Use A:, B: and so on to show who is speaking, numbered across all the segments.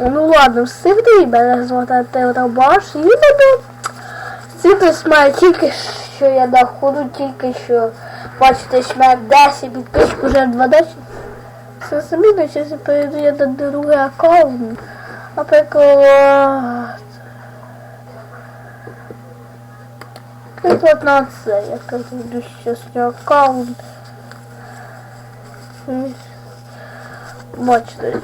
A: Ну ладно, все вдві мене звати. І мене Світлість має тільки що я доходу, тільки що бачите, що мене 10 підписчиків, вже 12. Це самі наче перейду я на другий аккаунт. Наприклад. Приклад на це, я перейду ще свій аккаунт. Бачите.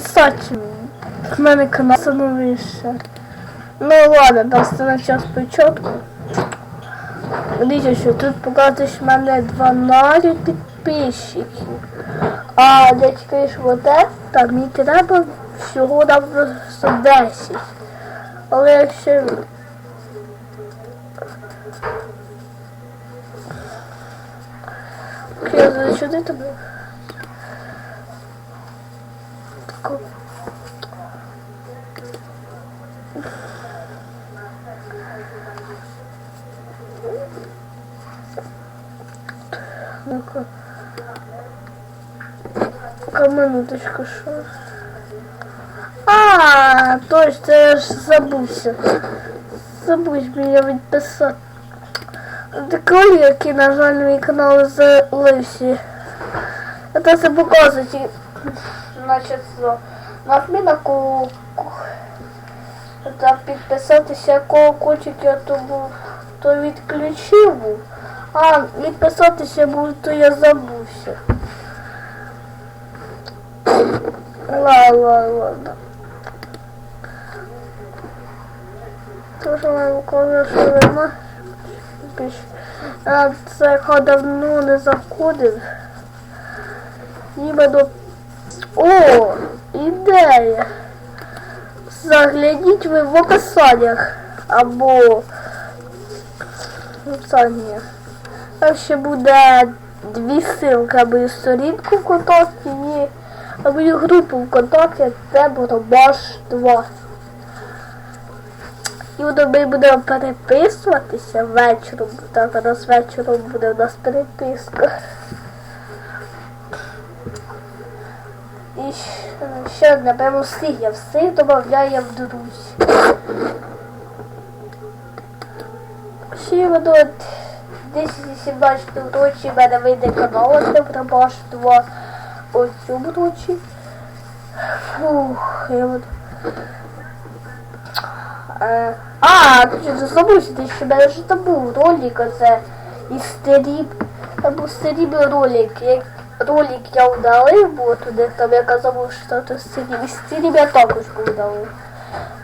A: І. В мене канал становище. Ну ладно, на час початку. Дивіться, що тут показує, що в мене 12 підписчиків. А для це, так мені треба всього на просто 10. Але якщо... Окей, зачуди тебе. Ну-ка. Ка минуточку, що? А, точно, я ж забувся. Забудь мене відписати. Такий, який, на жаль, мій канал залився. Это. Значить, що. Нажми на колокол. Та підписатися колокольчик я то то відключив А, відписатися був, то я забувся. Ла, ла, ладно. Тоже кажу, що нема. А це я давно не заходив. Іменно. О, ідея. Загляніть ви в описаннях або в описанні ще буде дві ссылки, мою сторінку в ВКонтакті і мою групу ВКонтакті, це буде Маш 2. І ми будемо переписуватися вечором, так у нас вечором буде у нас переписка. І ще наберемо всіх, я всіх додаю в друзі. Ще водой. 2017 році в мене вийде канал на пробачство у цьому році. Фух, я вот. А, ти що забувся, ти ще мене ж там був ролик, оце із стеріб. Там був стерібний ролик, як ролик я удалив, бо туди там я казав, що це стеріб. І стеріб я також удалив.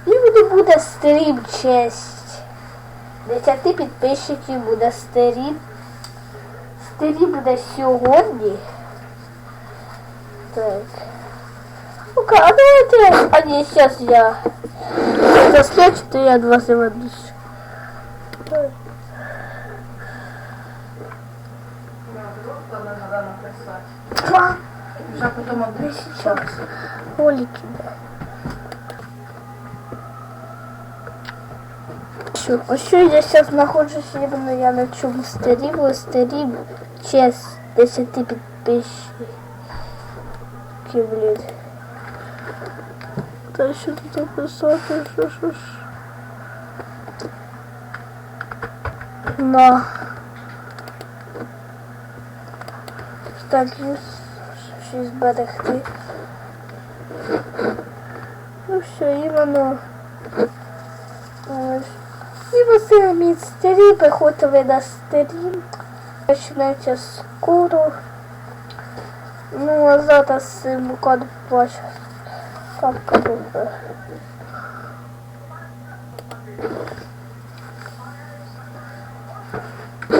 A: І буде буде стеріб честь. 10 підписчиків буде стрім. Стрім буде сьогодні. Так. Ну-ка, а давайте... А ні, зараз я... Заскочу, то я два заведусь.
B: Вже потім одне
A: Сейчас. Ролики, да. Що, ось що я зараз знаходжусь іменно я на чому стріму, стрім честь 10 підписчиків, блін. Та що тут написати, що, що, що. На. Так, щось зберегти. Ну все, іменно. Ось. Мій стрім, приходьте ви на стрім. Починається скоро. Ну, а зараз буквально бачу. Капка буде.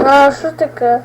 A: А що таке?